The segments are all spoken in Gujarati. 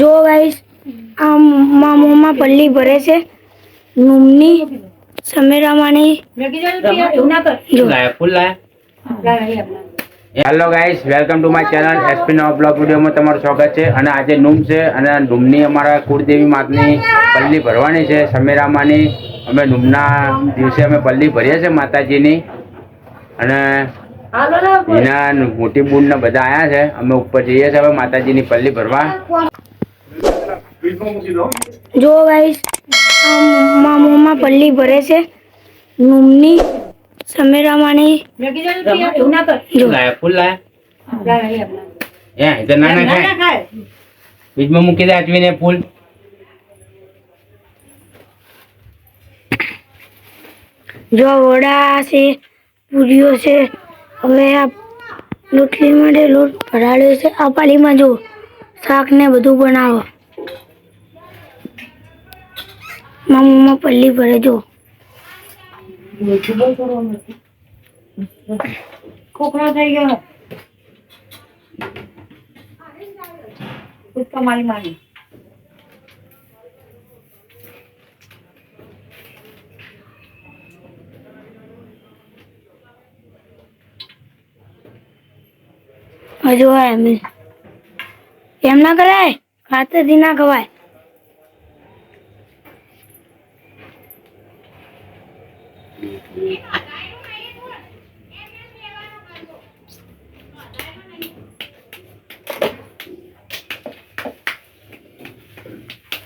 જો ગાઈસ આ મા પલ્લી ભરે છે. નુમની, સમેરામાની. Hello guys welcome to my channel SP no blog વિડીયોમાં તમારું સ્વાગત છે. અને આજે નુમ છે અને નુમની અમારા કુળદેવી માતની પલ્લી ભરવાની છે, સમેરામાની. અમે નુમના દિવસે અમે પલ્લી ભરીએ છીએ માતાજીની. અને મોટી બુન ને બધા આયા છે. અમે ઉપર જઈએ છે હવે માતાજીની પલ્લી ભરવા. જો ગાઈસ આ મા પલ્લી ભરે છે. નુમની સમેરામાની. જો. લાયા ફૂલ લાયા? એ તો ના ના ખાય. બીજમાં મૂકી દે આચવીને ફૂલ. જો વડા છે પૂરીઓ છે હવે આ રોટલી માટે લોટ ભરાડ્યો છે. આ પાલીમાં જો શાક ને બધું બનાવો. મામા પલ્લી ભરે જો ખોખરો થઈ ગયો. કૂદકા મારી હજુ હોય એમ. એમ ના કરાય? ખાતેથી ના ખવાય.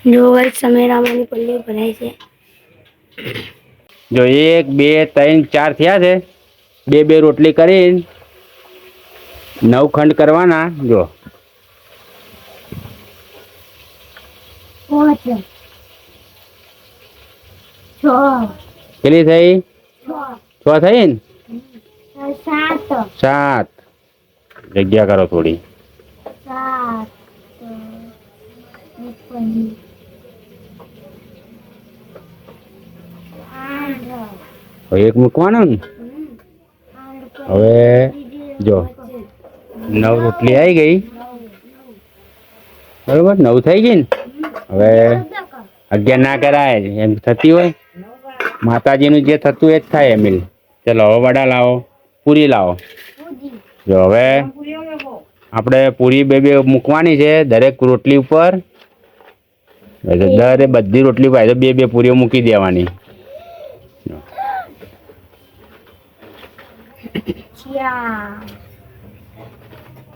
જો ભાઈ સમેરામાની પલ્લી ભરાય છે. જો એક, બે, ત્રણ, ચાર થયા છે. બે બે રોટલી કરીને નવ ખંડ કરવાના? જો. કેટલી થઈ? છ. થઈ ને? સાત. જગ્યા કરો થોડી. એક મૂકવાનો ને? હવે જો. નવ રોટલી આવી ગઈ. બરોબર? નવ થઈ ગઈ ને? હવે અગિયાર ના કરાય, એમ થતી હોય. માતાજીનું જે થતું એ જ થાય એમિલ ચલો, હવે વડા લાવો, પૂરી લાવો. જો હવે આપણે પૂરી બે બે મૂકવાની છે દરેક રોટલી ઉપર. દરે બધી રોટલી ઉપર બે બે પૂરીઓ મૂકી દેવાની.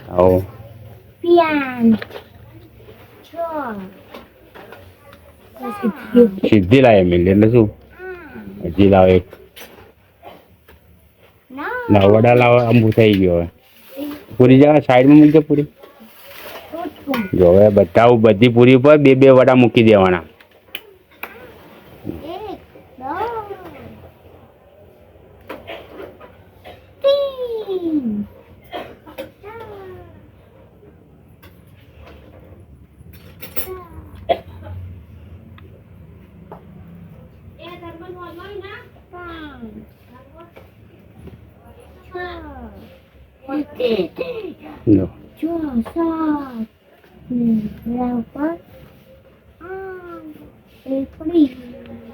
આવો સીધી લાવે મિલ એટલે શું હજી લાવો એક ના વડા લાવો આંબુ થઈ ગયો હવે પૂરી જવા સાઈડમાં મૂકજો પૂરી જો હવે બધા બધી પૂરી ઉપર બે બે વડા મૂકી દેવાના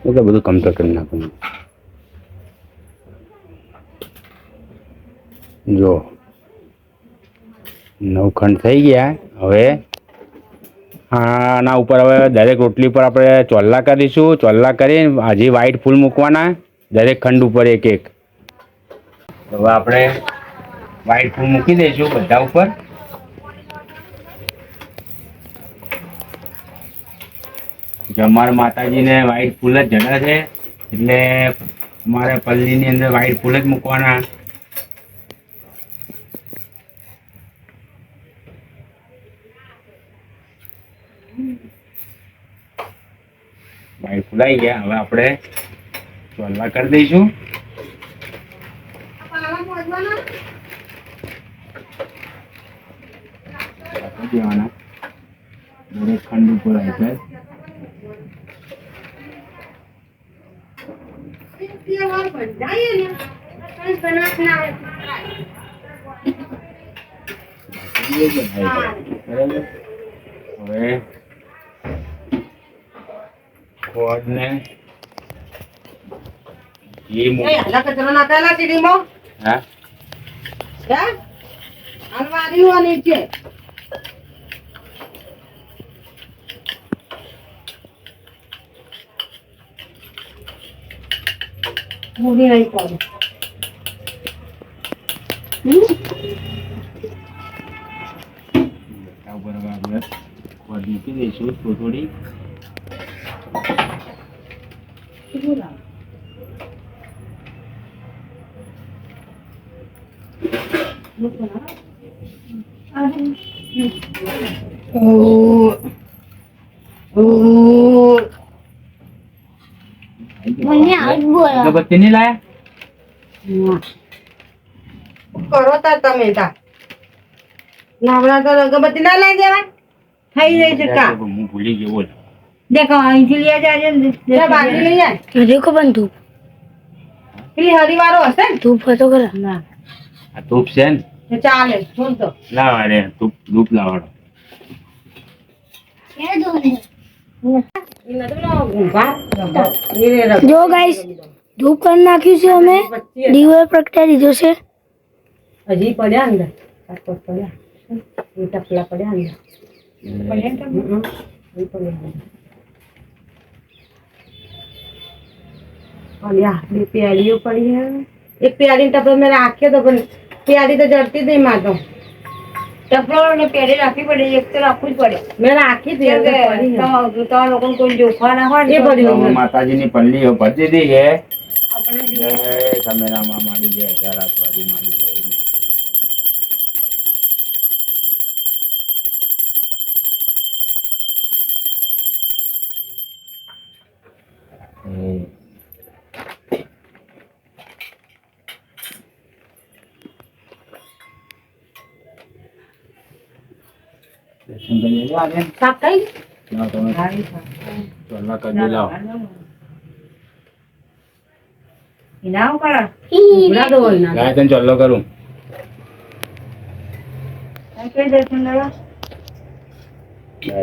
એટલે બધું કમ્પ્લીટ કરી નાખવાનું. જો નવ ખંડ થઈ ગયા. હવે આના ઉપર હવે દરેક રોટલી પર આપણે ચોલ્લા કરીશું. ચોલ્લા કરી હજી વ્હાઈટ ફૂલ મૂકવાના. દરેક ખંડ ઉપર એક એક. હવે આપણે વ્હાઈટ ફૂલ મૂકી દઈશું બધા ઉપર. જમાર માતાજીને વ્હાઈટ ફૂલ જ જડે છે. એટલે અમારે પલ્લીની અંદર વ્હાઈટ ફૂલ જ મૂકવાના. વ્હાઈટ ફૂલાઈ ગયા. હવે આપણે ચોલવા કરી દઈશું. દેવાના દરેક ખંડ ઉપર આવી જાય. બરાબર હવે ખોડને ઘી મૂક એ હાલા કચરો નાખેલા સીડીમાં હા? હે? અલમારી વાની છે મૂવી નહીં ખોડ મૂકી દઈશું થોડી થોડી. મને આજ બોલા અગરબત્તી નહીં લાયા. કરો તાર તમે તાર નાવડા તો અગરબત્તી ના લઈ દેવાય. થઈ જાય છે કા. હું ભૂલી ગયો દેખો અહીંથી લઈ જાય બાકી લઈ જાય દેખો ધૂપ. પેલી હરિવારો હશે ને? ધૂપ હતો ખરા. ના. આ ધૂપ છે ને? ચાલે શું તો. લાવા રે ધૂપ ધૂપ લાવાડો જો ગાઈસ ધૂપ કરી નાખ્યું છે અમે દીવો પ્રગટાવી દીધો છે હજી પડ્યા અંદર કાચકોચ પડ્યા એ ટપલા પડ્યા અંદર પડ્યા ને ટપલા? હજી પડ્યા અંદર. પડ્યા બે પ્યાલીઓ પડી હે એક પ્યાલી ટપલો મેં રાખ્યો તો પણ પ્યાલી તો જડતી જ નહીં માતો ટપલો ને રાખવી પડે એક તો રાખવું જ પડે. મેં રાખી. તમા- તમારા લોકોને કોઈ જોખવા ના હોય એ તો. માતાજીની પલ્લીઓ દીધી છે. આપણે જય સમેરામાં મારી જય ચારાસવાડી મારી જય. દર્શન કરી લેજો આજે. શાક થઈ લાવો તમે ચોલા કરી લાવો એના ઉપર ઉભરા દો એના. ગાય તને ચોલ્લો કરું કઈ દર્શન કરવા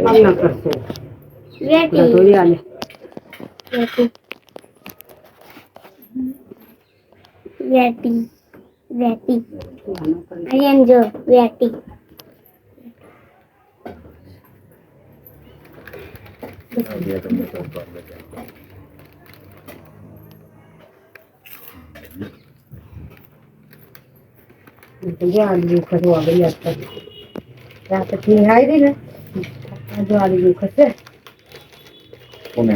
આમ ના કરશો ઉભરા થોડી હાલે. વેટી વેટી અહીંયા જો વેટી જો આલુ ખરું આગળ યાદ કરી રાત રહી ને આ જો આલુ ખસે કોને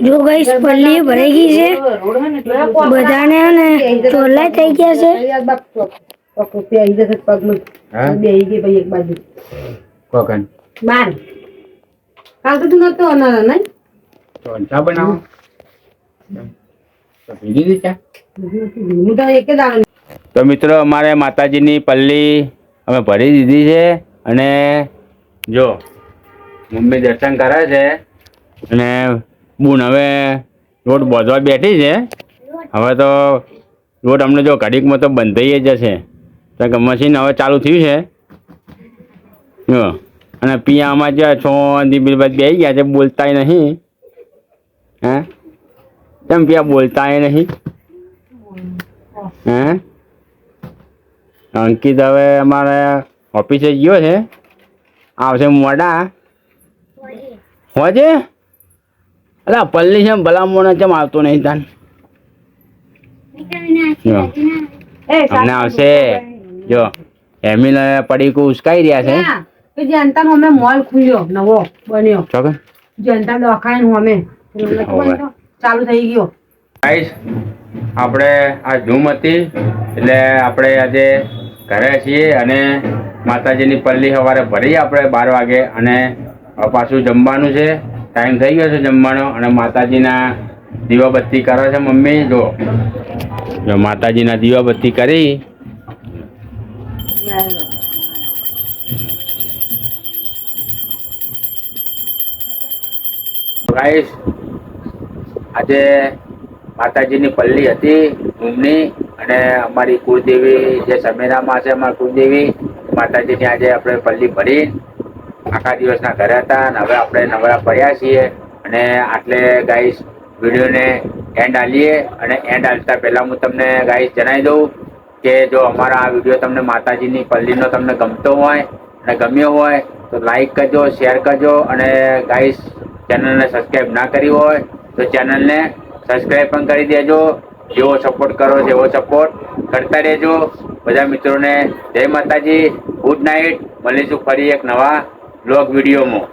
જો ગાઈસ પલ્લી ભરાઈ ગઈ છે. બધાને ને ચોલા થઈ ગયા છે. પગ બે જશે પગમાં હા બેહી ગઈ ભાઈ એક બાજુ. કોકન? બાર કાલ તો તું નતો આવનારો નહીં. તો ચા બનાવો. તો ભીગી દી ચા હું તો એક જ દાડો તો મિત્રો અમારે માતાજીની પલ્લી અમે ભરી દીધી છે અને જો મમ્મી દર્શન કરે છે અને બુન હવે રોડ બોધવા બેઠી છે. હવે તો રોડ અમને જો ઘડીકમાં તો બંધ થઈ જશે. કારણ કે મશીન હવે ચાલુ થયું છે. જો. અને પિયામાં જે છો બિલબાદ બે ગયા છે, બોલતાય નહીં. હે? કેમ પિયા બોલતાય નહીં? હે? અંકિત હવે અમારે ઓફિસે ગયો છે. આવશે મોડા. હોજે? અલા, પલ્લી છે ભલામણ કેમ આવતો નહીં તાન? અમને આવશે. જો. એમીને પડીકું ઉસકાઈ રહ્યા છે. કે જનતા અમે મોલ ખુલ્યો નવો બન્યો. જનતા દવાખાને હું અમે ચાલુ થઈ ગયો. ગાઈસ આપણે આ ઝૂમ હતી એટલે આપણે આજે ઘરે છીએ અને માતાજીની પલ્લી સવારે ભરી આપણે બાર વાગે અને પાછું જમવાનું છે. ટાઈમ થઈ ગયો છે જમવાનો અને માતાજીના દીવાબત્તી કરે છે મમ્મી જો જો માતાજીના દીવાબત્તી કરી. ગાઈસ આજે માતાજીની પલ્લી હતી ઊમની અને અમારી કુળદેવી જે સમેરામાં છે, અમારી કુળદેવી, માતાજીની આજે આપણે પલ્લી ભરી. આખા દિવસના ઘરે હતા અને હવે આપણે નવરા પડ્યા છીએ અને આટલે ગાઈસ વિડીયોને એન્ડ આલીએ અને એન્ડ આલતા પહેલાં હું તમને ગાઈસ જણાવી દઉં કે જો અમારા આ વીડિયો તમને માતાજીની પલ્લીનો તમને ગમતો હોય અને ગમ્યો હોય તો લાઈક કરજો શેર કરજો અને ગાઈસ ચેનલને સબસ્ક્રાઈબ ના કરી હોય, તો ચેનલને સબસ્ક્રાઈબ પણ કરી દેજો. જેવો સપોર્ટ કરો એવો સપોર્ટ કરતા રહેજો. બધા મિત્રોને જય માતાજી. ગુડ નાઇટ મળીશું ફરી એક નવા બ્લોગ વિડીયોમાં.